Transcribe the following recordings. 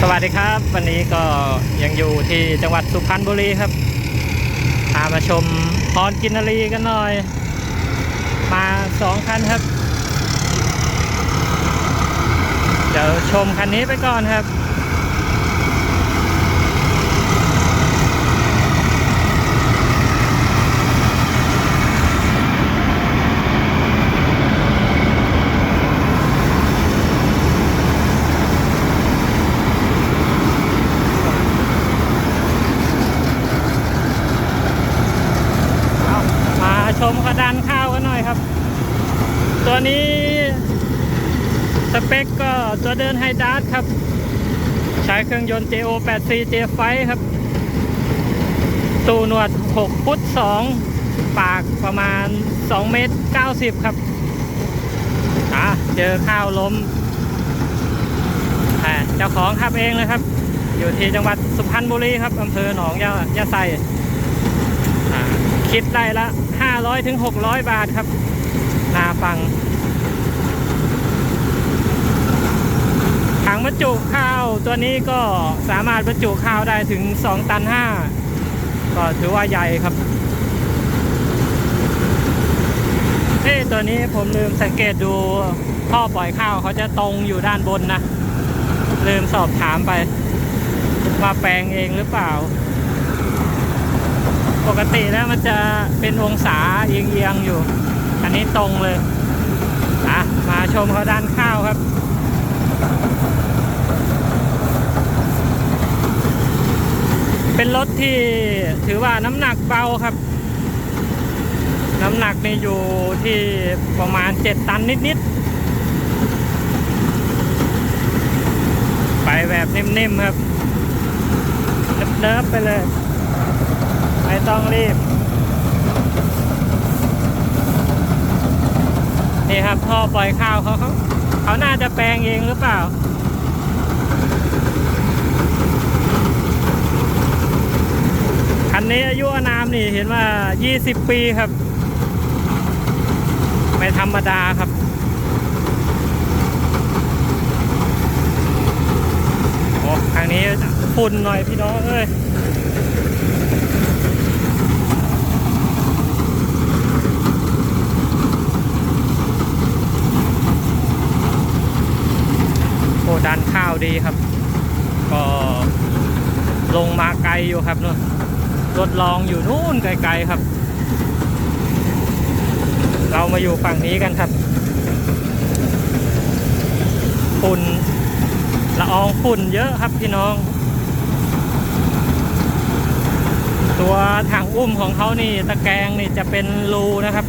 สวัสดีครับ วันนี้ก็ยังอยู่ที่จังหวัดสุพรรณบุรีครับพามาชมพรกินนารีกันหน่อย มาสองคันครับ เดี๋ยวชมคันนี้ไปก่อนครับ เอามาชมกระดานข้าวกันหน่อยครับ ตัวนี้ส เปคก็ตัวเดินไฮดาร์ครับ ใช้เครื่องยนต์ JO 8 4 J ไฟครับ ตูหนวด 6 ฟุต 2 ปากประมาณ 2 เมตร 90 ครับ อะ เจอข้าวล้มอ่าเจ้าของขับเองเลยครับ อยู่ที่จังหวัดสุพรรณบุรีครับอำเภอหนองยายาไซคิดได้ละ 500ถึง600 บาทครับ นาฟัง งบรรจุข้าวตัวนี้ก็สามารถบรรจุข้าวได้ถึง 2 ตัน 5 ก็ถือว่าใหญ่ครับเอ้ตัวนี้ผมลืมสังเกตดูท่อปล่อยข้าวเขาจะตรงอยู่ด้านบนนะ ลืมสอบถามไป ว่าแปลงเองหรือเปล่า ปกติแล้วมันจะเป็นองศาเอียงๆอยู่ อันนี้ตรงเลยอะมาชมเขาด้านข้าวครับ เป็นรถที่ถือว่าน้ำหนักเบาครับ น้ำหนักนี่อยู่ที่ประมาณ 7 ตันนิดๆ ไปแบบนิ่มๆครับเนิบๆไปเลย ไม่ต้องรีบ นี่ครับท่อปล่อยข้าวเขาเขาเขาน่าจะแปลงเองหรือเปล่า คันนี้อายุอานามนี่เห็นว่า 20 ปีครับ ไม่ธรรมดาครับ โอ้ทางนี้ฝุ่นหน่อยพี่น้องเอ้ยโอ้ดันข้าวดีครับ ก็ลงมาไกลอยู่ครับนู่น รถลองอยู่นู่นไกลๆครับ เรามาอยู่ฝั่งนี้กันครับฝุ่นละอองฝุ่นเยอะครับพี่น้อง ตัวถังอุ้มของเขานี่ตะแกรงนี่จะเป็นรูนะครับ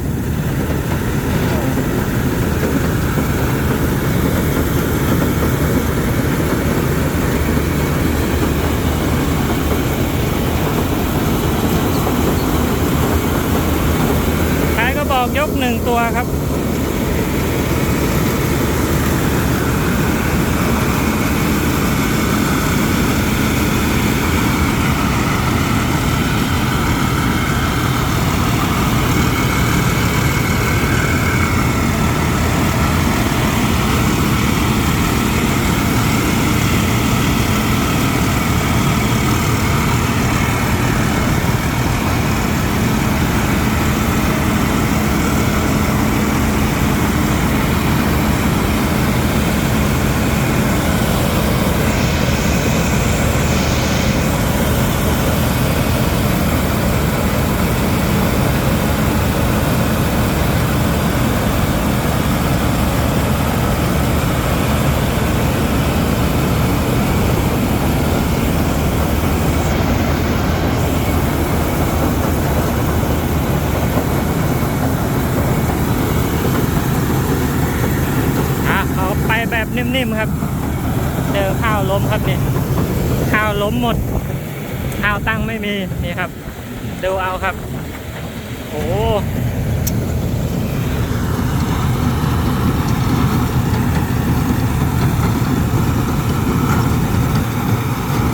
ึ่งตัวครับ นิ่มๆครับ เจอข้าวล้มครับเนี่ยข้าวล้มหมด ข้าวตั้งไม่มีนี่ครับ ดูเอาครับ โอ้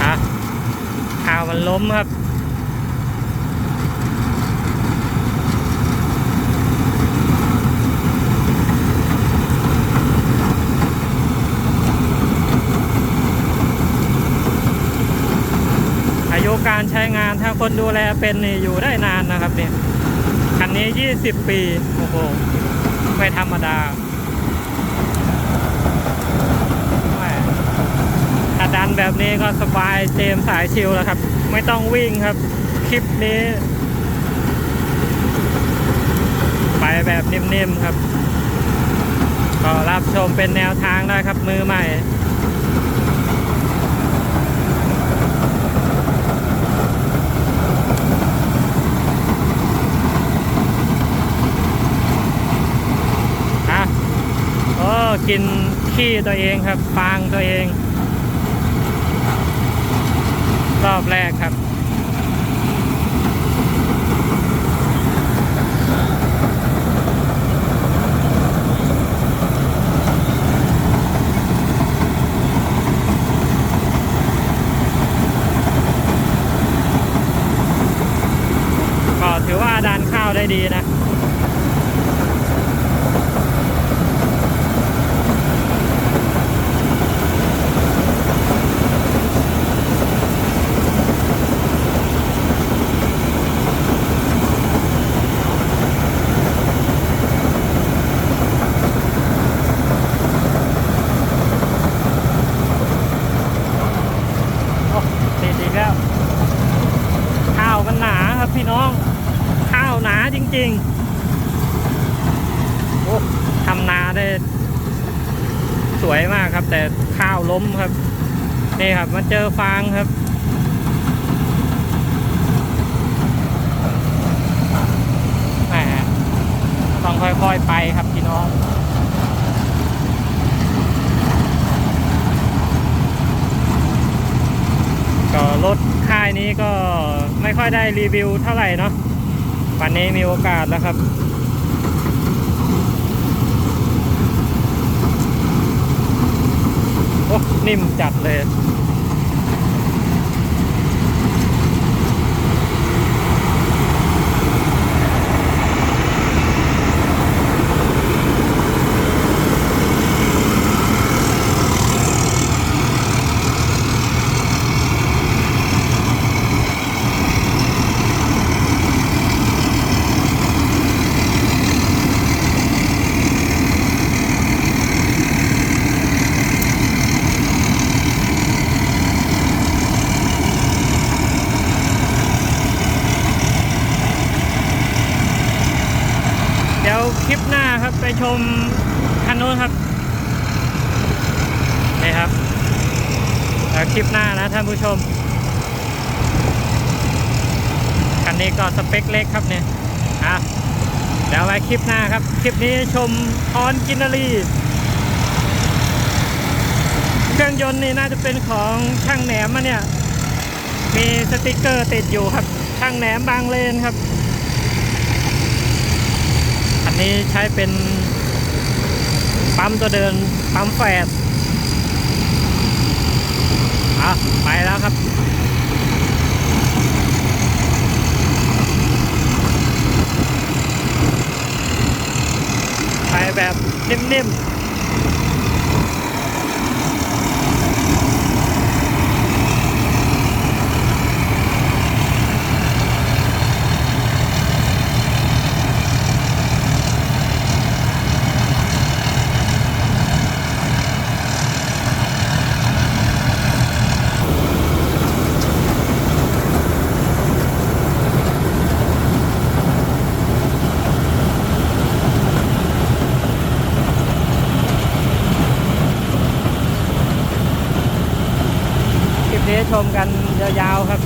อะข้าวมันล้มครับ ใช้งานถ้า คนดูแลเป็นนี่อยู่ได้นานนะครับเนี่ยคันนี้ 20 ปีโอ้โหไม่ธรรมดาถ้าดันแบบนี้ก็สบายเจมส์สายชิลแล้วครับ ไม่ต้องวิ่งครับ คลิปนี้ ไปแบบนิ่มๆครับ ก็รับชมเป็นแนวทางได้ครับมือใหม่ อะโอ้ กินขี้ตัวเองครับ ฟางตัวเอง รอบแรกครับ ก็ถือว่าดันข้าวได้ดีนะ โอ้ติดอีกแล้ว ข้าวมันหนาครับพี่น้อง ข้าวหนา จริงโอ้ทำนาได้ สวยมากครับ แต่ข้าวล้มครับ นี่ครับมาเจอฟางครับแหมต้องค่อยๆไปครับพี่น้องก็รถค่ายนี้ก็ไม่ค่อยได้รีวิวเท่าไหร่เนาะ วันนี้มีโอกาสแล้วครับโอ้นิ่มจัดเลย เดี๋ยวคลิปหน้าครับไป ชมคันนู้นครับนี่ครับแล้วคลิปหน้านะท่านผู้ชม คันนี้ก็สเปคเล็กครับเนี่ยอะเดี๋ยวไว้คลิปหน้าครับ คลิปนี้ชมออนกินนารีเครื่องยนต์นี่น่าจะเป็นของช่างแหนมมาเนี่ย มีสติกเกอร์ติดอยู่ครับ ช่างแหนมบางเลนครับ อันนี้ใช้เป็น ปั๊มตัวเดินปั๊มแฝดอะไปแล้วครับไปแบบนิ่มๆ เดชชมกันยาวๆครับ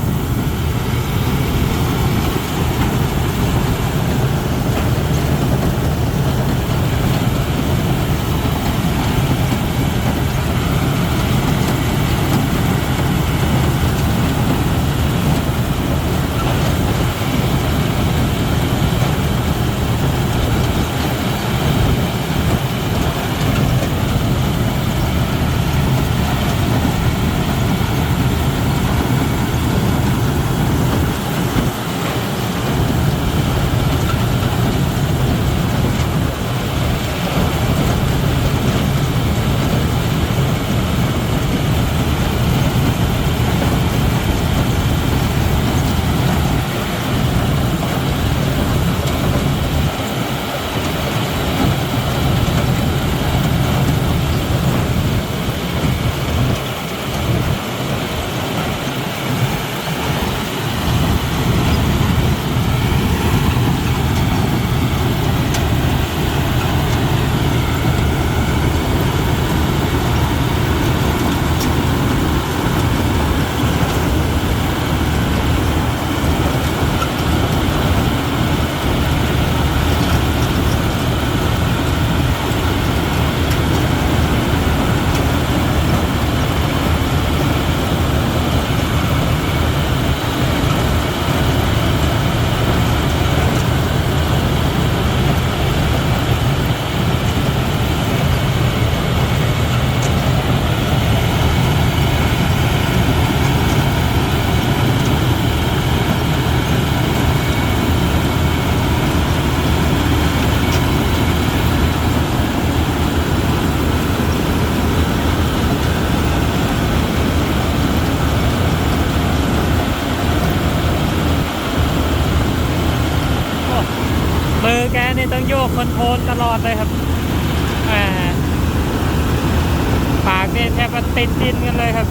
มือแกนี่ต้องโยกคอนโทรลตลอดเลยครับปากนี่แทบจะติดดินกันเลยครับ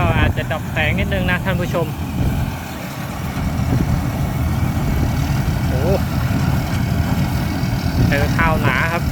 ก็อาจจะดับแสงนิดนึงนะท่านผู้ชมโอ้เจอข้าวหนาครับ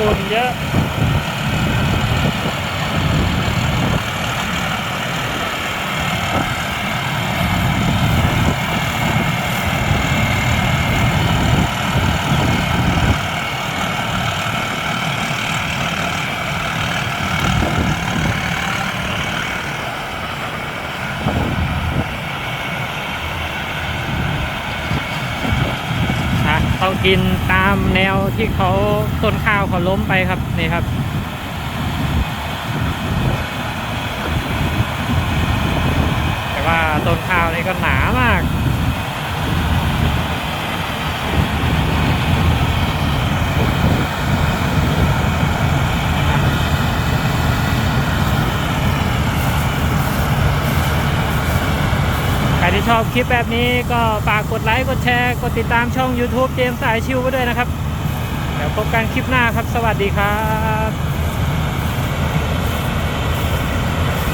ฝุ่นเยอะต้องกินามแนวที่เขาต้นข้าวเขาล้มไปครับนี่ครับ แต่ว่าต้นข้าวนี่ก็หนามาก ชอบคลิปแบบนี้ก็ฝากกดไลค์ กดแชร์ กดติดตามช่อง YouTube เจมสายชิวไว้ด้วยนะครับ เดี๋ยวพบกันคลิปหน้าครับ สวัสดีครับ